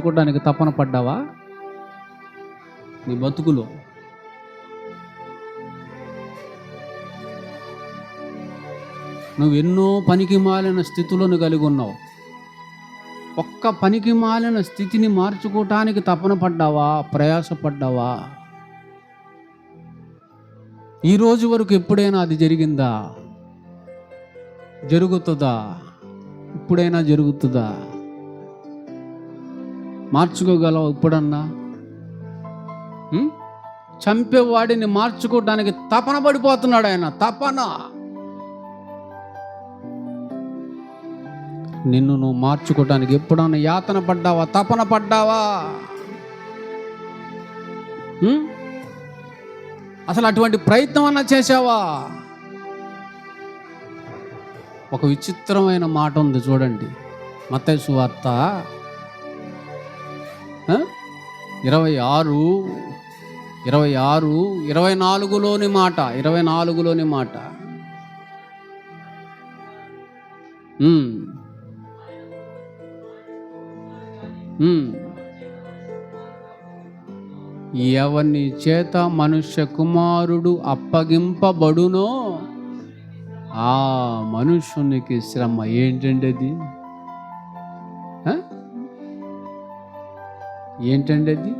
మార్చుకోవడానికి తపన పడ్డావా? నీ బతుకులో. నువ్వు ఎన్నో పనికి మాలిన స్థితులను కలిగి ఉన్నావు. ఒక్క పనికి మాలిన స్థితిని మార్చుకోవటానికి తపన పడ్డావా? ప్రయాసపడ్డావా? ఈ రోజు వరకు ఎప్పుడైనా అది జరిగిందా? జరుగుతుందా? ఇప్పుడైనా జరుగుతుందా? మార్చుకోగలవు ఇప్పుడన్నా? చంపేవాడిని మార్చుకోవడానికి తపన పడిపోతున్నాడు ఆయన. తపన! నిన్ను నువ్వు మార్చుకోవటానికి ఎప్పుడన్నా యాతన పడ్డావా? తపన పడ్డావా? అసలు అటువంటి ప్రయత్నం అన్నా చేసావా ఒక విచిత్రమైన మాట ఉంది చూడండి. మత్తయి వార్త ఇరవై ఆరు ఇరవై ఆరు ఇరవై నాలుగులోని మాట ఇరవై నాలుగులోని మాట. ఎవని చేత మనుష్య కుమారుడు అప్పగింపబడునో ఆ మనుషునికి శ్రమ ఏంటండి అది ఏంటండి అది?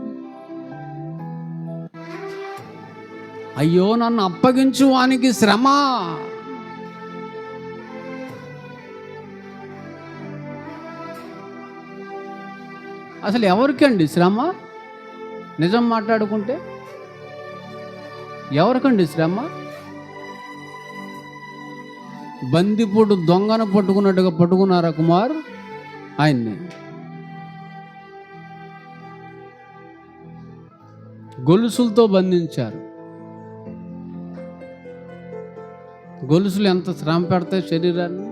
అయ్యో నన్ను అప్పగించు వానికి శ్రమ. అసలు ఎవరికండి శ్రమ? నిజం మాట్లాడుకుంటే? ఎవరికండి శ్రమ? బందిపోటు దొంగను పట్టుకున్నట్టుగా పట్టుకున్నారా కుమార్? ఆయన్ని. గొలుసులతో బంధించారు. గొలుసులు ఎంత శ్రమ పెడతాయి శరీరాన్ని?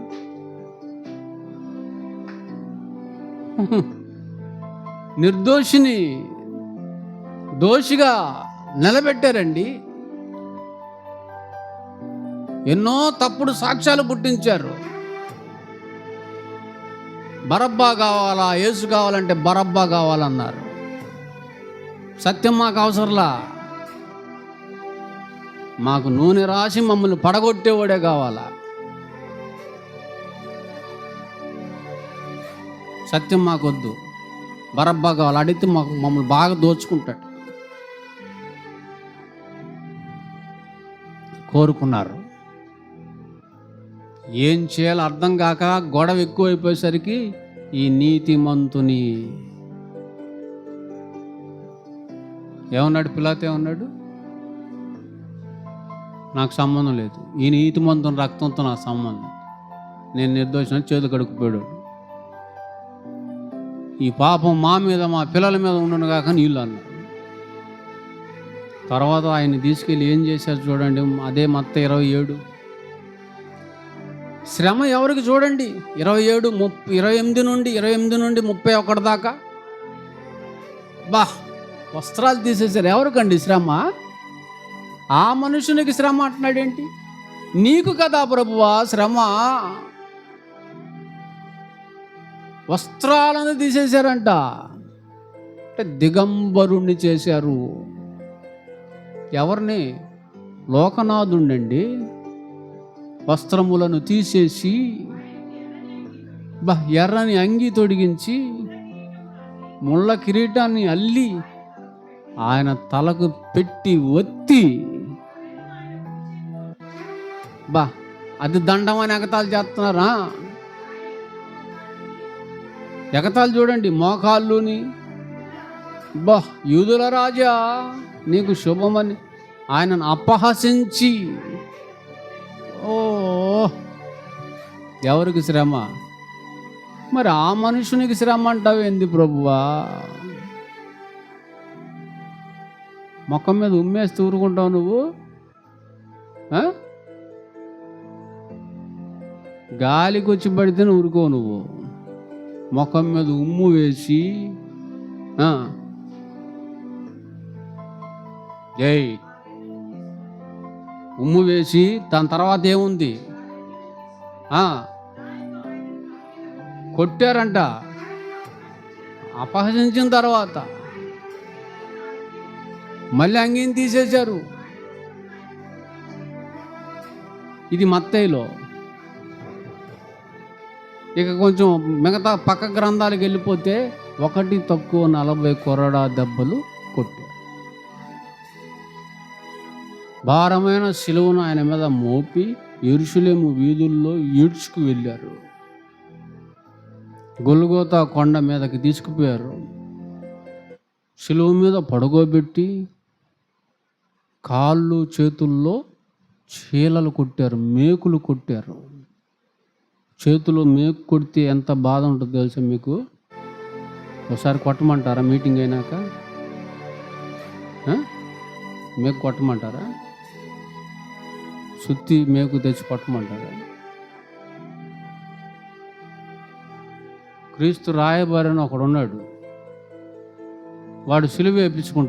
నిర్దోషిని దోషిగా నిలబెట్టారండి. ఎన్నో తప్పుడు సాక్ష్యాలు పుట్టించారు. బరబ్బా కావాలా యేసు కావాలంటే బరబ్బా కావాలన్నారు. సత్యం మాకు అవసరంలా. మాకు నూనె రాసి మమ్మల్ని పడగొట్టేవాడే కావాలా? సత్యం మాకొద్దు. బరబ్బా కావాలి అడిగితే మాకు మమ్మల్ని బాగా దోచుకుంటాడు. కోరుకున్నారు. ఏం చేయాలో అర్థం కాక గొడవ ఎక్కువైపోయేసరికి ఈ నీతిమంతుని ఏమన్నాడు? పిలాత ఏమన్నాడు? నాకు సంబంధం లేదు. ఈ నీతిమంతుని రక్తంతో నాకు సంబంధం నేను నిర్దోషణ చేతులు కడుక్కుపోయాడు. ఈ పాపం మా మీద మా పిల్లల మీద ఉండను కాక నీళ్ళు అన్నాడు తర్వాత ఆయన్ని తీసుకెళ్ళి ఏం చేశారు చూడండి. అదే మత్త ఇరవై ఏడు. శ్రమ ఎవరికి చూడండి? ఇరవై ఏడు ముప్పై ఇరవై ఎనిమిది నుండి ఇరవై ఎనిమిది నుండి ముప్పై ఒకటి దాకా. బా వస్త్రాలు తీసేసారు ఎవరికండి శ్రమ? ఆ మనుషునికి శ్రమ అంటున్నాడేంటి? నీకు కదా ప్రభువా శ్రమ. వస్త్రాలను తీసేశారంట. అంటే దిగంబరుణ్ణి చేశారు. ఎవరిని? లోకనాథుండండి వస్త్రములను తీసేసి బా ఎర్రని అంగి తొడిగించి ముళ్ళ కిరీటాన్ని అల్లి ఆయన తలకు పెట్టి ఒత్తి. బా అది దండం అని ఎగతాలు చేస్తున్నారా? ఎగతాలు చూడండి మోకాళ్ళుని. బా యూదుల రాజా నీకు శుభమని ఆయనను అపహసించి ఓ ఎవరికి శ్రమ? మరి ఆ మనుషునికి శ్రమ అంటావు ఏంది ప్రభువా? మొఖం మీద ఉమ్మేసి ఊరుకుంటావు నువ్వు? గాలికి వచ్చి పడితేనే ఊరుకో నువ్వు. ముఖం మీద ఉమ్ము వేసి ఏయ్. జై ఉమ్ము వేసి దాని తర్వాత ఏముంది? కొట్టారంట. అపహసించిన తర్వాత. మళ్ళీ అంగీని తీసేశారు. ఇది మత్తయిలో. ఇక కొంచెం మిగతా పక్క గ్రంథాలకు వెళ్ళిపోతే ఒకటి తక్కువ నలభై కొరడా దెబ్బలు కొట్టారు. భారమైన శిలువను ఆయన మీద మోపి ఇరుషులేము వీధుల్లో ఈడ్చుకు వెళ్ళారు. గొల్గోతా కొండ మీదకి తీసుకుపోయారు. శిలువ మీద పడుకోబెట్టి కాళ్ళు చేతుల్లో చీలలు కొట్టారు మేకులు కొట్టారు. చేతులు మేకు కొడితే ఎంత బాధ ఉంటుందో తెలుసా మీకు? ఒకసారి కొట్టమంటారా? మీటింగ్ అయినాక? మేకు కొట్టమంటారా? సుత్తి మేకు తెచ్చి కొట్టమంటారా క్రీస్తు రాయబారి అని వాడు సిలువ వేయించుకుంటాడు